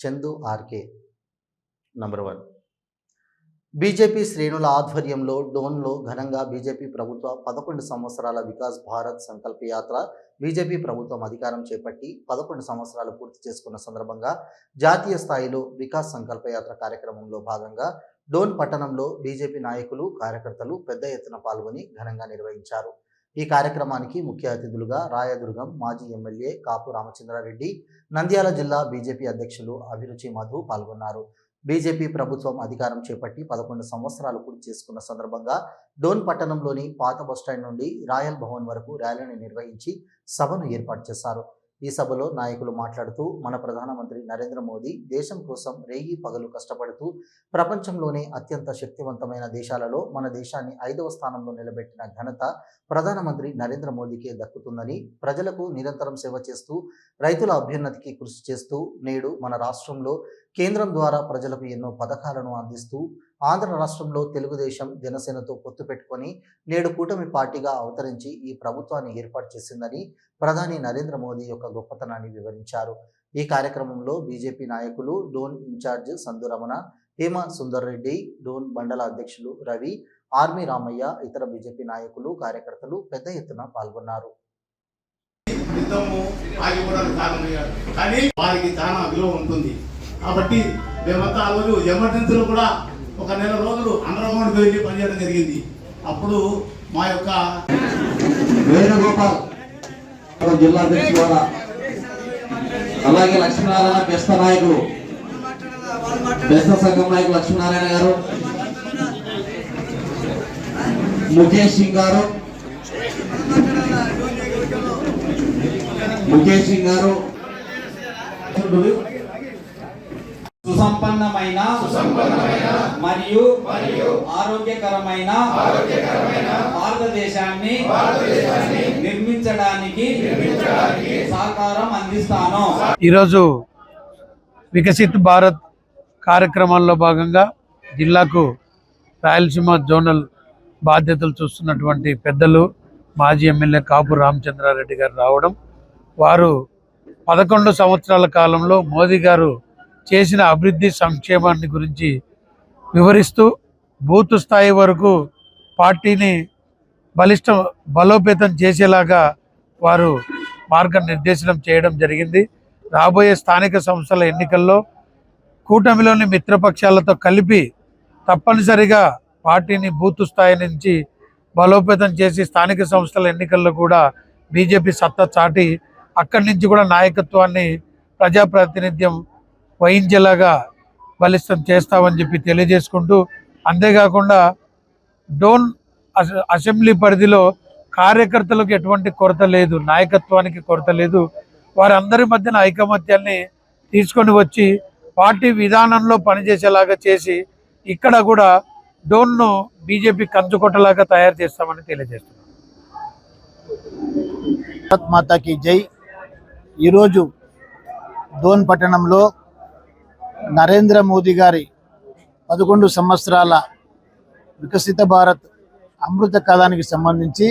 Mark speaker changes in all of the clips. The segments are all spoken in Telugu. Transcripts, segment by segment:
Speaker 1: Chandu RK number one BJP శ్రేణుల ఆధ్వర్యంలో డోన్లో ఘనంగా బీజేపీ ప్రభుత్వ పదకొండు సంవత్సరాల వికాస్ భారత్ సంకల్ప యాత్ర బీజేపీ ప్రభుత్వం అధికారం చేపట్టి పదకొండు సంవత్సరాలు పూర్తి చేసుకున్న సందర్భంగా జాతీయ స్థాయిలో వికాస్ సంకల్ప యాత్ర కార్యక్రమంలో భాగంగా డోన్ పట్టణంలో బీజేపీ నాయకులు కార్యకర్తలు పెద్ద ఎత్తున పాల్గొని ఘనంగా నిర్వహించారు. ఈ కార్యక్రమానికి ముఖ్య అతిథులుగా రాయదుర్గం మాజీ ఎమ్మెల్యే కాపు రామచంద్రారెడ్డి నంద్యాల జిల్లా బీజేపీ అధ్యక్షులు అభిరుచి మధు పాల్గొన్నారు. బీజేపీ ప్రభుత్వం అధికారం చేపట్టి పదకొండు సంవత్సరాలు పూర్తి చేసుకున్న సందర్భంగా డోన్ పట్టణంలోని పాత బస్టాండ్ నుండి రాయల్ భవన్ వరకు ర్యాలీని నిర్వహించి సభను ఏర్పాటు చేశారు. ఈ సభలో నాయకులు మాట్లాడుతూ మన ప్రధానమంత్రి నరేంద్ర మోదీ దేశం కోసం రేయి పగలు కష్టపడుతూ ప్రపంచంలోనే అత్యంత శక్తివంతమైన దేశాలలో మన దేశాన్ని ఐదవ స్థానంలో నిలబెట్టిన ఘనత ప్రధానమంత్రి నరేంద్ర మోదీకే దక్కుతుందని ప్రజలకు నిరంతరం సేవ చేస్తూ రైతుల అభ్యున్నతికి కృషి చేస్తూ నేడు మన రాష్ట్రంలో కేంద్రం ద్వారా ప్రజలకు ఎన్నో పథకాలను అందిస్తూ ఆంధ్ర రాష్ట్రంలో తెలుగుదేశం జనసేనతో పొత్తు పెట్టుకొని నేడు కూటమి పార్టీగా అవతరించి ఈ ప్రభుత్వాన్ని ఏర్పాటు చేసిందని ప్రధాని నరేంద్ర మోదీ యొక్క గొప్పతనాన్ని వివరించారు. ఈ కార్యక్రమంలో బీజేపీ నాయకులు డోన్ ఇన్ఛార్జ్ సందురమణ హేమ సుందర్ రెడ్డి డోన్ మండల అధ్యక్షులు రవి ఆర్మీ రామయ్య ఇతర బీజేపీ నాయకులు కార్యకర్తలు పెద్ద ఎత్తున పాల్గొన్నారు.
Speaker 2: యుద్ధము ఆగిపోవడానికి కారణమయ్యారు. కానీ వారికి చాలా విలువ ఉంటుంది. కాబట్టి మేమంతా ఆ రోజు ఎమర్జెన్సీలో కూడా ఒక నెల రోజులు అండర్గ్రౌండ్కి వెళ్ళి పనిచేయడం జరిగింది. అప్పుడు మా యొక్క
Speaker 3: వేణుగోపాల్ జిల్లా అధ్యక్షుడు ద్వారా అలాగే లక్ష్మీనారాయణ బెస్త నాయకులు బెస్త సంఘం నాయకులు లక్ష్మీనారాయణ గారు ముఖేష్ సింగ్ గారు ముఖేష్ సింగ్ గారు
Speaker 4: సుసంపన్నమైన మరియు ఆరోగ్యకరమైన భారతదేశాన్ని నిర్మించడానికి సహకారం అందిస్తాను.
Speaker 5: ఈరోజు వికసిత్ భారత్ కార్యక్రమాల్లో భాగంగా జిల్లాకు రాయలసీమ జోనల్ బాధ్యతలు చూస్తున్నటువంటి పెద్దలు మాజీ ఎమ్మెల్యే కాపు రామచంద్రారెడ్డి గారు రావడం వారు పదకొండు సంవత్సరాల కాలంలో మోదీ గారు చేసిన అభివృద్ధి సంక్షేమాన్ని గురించి వివరిస్తూ బూత్ స్థాయి వరకు పార్టీని బలిష్ట బలోపేతం చేసేలాగా వారు మార్గనిర్దేశనం చేయడం జరిగింది. రాబోయే స్థానిక సంస్థల ఎన్నికల్లో కూటమిలోని మిత్రపక్షాలతో కలిపి తప్పనిసరిగా పార్టీని బూత్ స్థాయి నుంచి బలోపేతం చేసి స్థానిక సంస్థల ఎన్నికల్లో కూడా బీజేపీ సత్తా చాటి అక్కడి నుంచి కూడా నాయకత్వాన్ని ప్రజాప్రాతినిధ్యం వహించేలాగా బలిష్టం చేస్తామని చెప్పి తెలియజేసుకుంటూ అంతేకాకుండా డోన్ అసెంబ్లీ పరిధిలో కార్యకర్తలకు ఎటువంటి కొరత లేదు నాయకత్వానికి కొరత లేదు. వారందరి మధ్యన ఐకమత్యాన్ని తీసుకొని వచ్చి పార్టీ విధానంలో పనిచేసేలాగా చేసి ఇక్కడ కూడా డోన్ను బీజేపీ కంచుకొట్టలాగా తయారు చేస్తామని తెలియజేస్తున్నాం.
Speaker 6: భారత్ మాతాకి జై. ఈరోజు డోన్ పట్టణంలో నరేంద్ర మోదీ గారి పదకొండు సంవత్సరాల వికసిత భారత్ అమృత కాలానికి సంబంధించి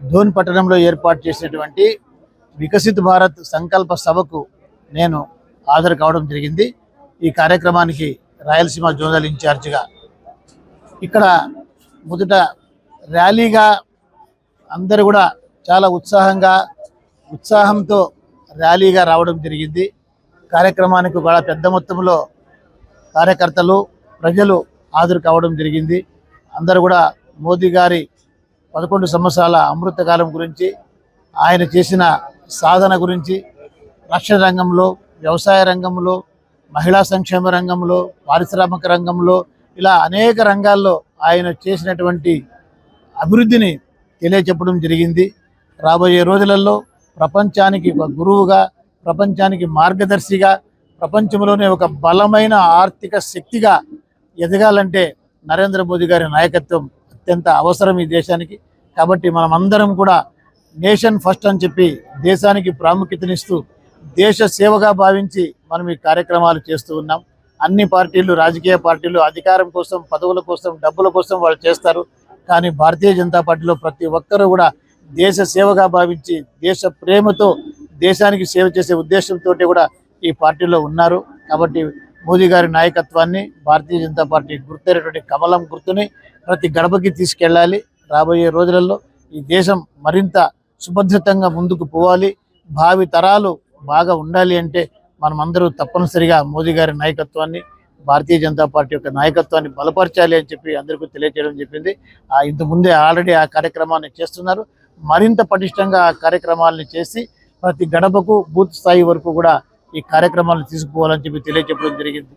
Speaker 6: ధోన్ పట్టణంలో ఏర్పాటు చేసినటువంటి వికసిత భారత్ సంకల్ప సభకు నేను హాజరు కావడం జరిగింది. ఈ కార్యక్రమానికి రాయలసీమ జోనల్ ఇన్ఛార్జిగా ఇక్కడ మొదట ర్యాలీగా అందరూ కూడా చాలా ఉత్సాహంగా ఉత్సాహంతో ర్యాలీగా రావడం జరిగింది. కార్యక్రమానికి కూడా పెద్ద మొత్తంలో కార్యకర్తలు ప్రజలు హాజరు కావడం జరిగింది. అందరూ కూడా మోదీ గారి పదకొండు సంవత్సరాల అమృతకాలం గురించి ఆయన చేసిన సాధన గురించి రక్షణ రంగంలో వ్యవసాయ రంగంలో మహిళా సంక్షేమ రంగంలో పారిశ్రామిక రంగంలో ఇలా అనేక రంగాల్లో ఆయన చేసినటువంటి అభివృద్ధిని తెలియచెప్పడం జరిగింది. రాబోయే రోజులలో ప్రపంచానికి ఒక గురువుగా ప్రపంచానికి మార్గదర్శిగా ప్రపంచంలోనే ఒక బలమైన ఆర్థిక శక్తిగా ఎదగాలంటే నరేంద్ర మోదీ గారి నాయకత్వం అత్యంత అవసరం ఈ దేశానికి. కాబట్టి మనం అందరం కూడా నేషన్ ఫస్ట్ అని చెప్పి దేశానికి ప్రాముఖ్యతనిస్తూ దేశ సేవగా భావించి మనం ఈ కార్యక్రమాలు చేస్తూ ఉన్నాం. అన్ని పార్టీలు రాజకీయ పార్టీలు అధికారం కోసం పదవుల కోసం డబ్బుల కోసం వాళ్ళు చేస్తారు. కానీ భారతీయ జనతా పార్టీలో ప్రతి ఒక్కరూ కూడా దేశ సేవగా భావించి దేశ ప్రేమతో దేశానికి సేవ చేసే ఉద్దేశంతో కూడా ఈ పార్టీలో ఉన్నారు. కాబట్టి మోదీ గారి నాయకత్వాన్ని భారతీయ జనతా పార్టీ గుర్తైనటువంటి కమలం గుర్తుని ప్రతి గడపకి తీసుకెళ్ళాలి. రాబోయే రోజులలో ఈ దేశం మరింత సుభద్రితంగా ముందుకు పోవాలి. భావి తరాలు బాగా ఉండాలి అంటే మనమందరూ తప్పనిసరిగా మోదీ గారి నాయకత్వాన్ని భారతీయ జనతా పార్టీ యొక్క నాయకత్వాన్ని బలపరచాలి అని చెప్పి అందరికీ తెలియజేయడం చెప్పింది ఆ ఇంతకుముందే ఆల్రెడీ ఆ కార్యక్రమాన్ని చేస్తున్నారు. మరింత పటిష్టంగా ఆ కార్యక్రమాలను చేసి ప్రతి గడపకు బూత్ స్థాయి వరకు కూడా ఈ కార్యక్రమాలను తీసుకుపోవాలని చెప్పి తెలియజెప్పడం జరిగింది.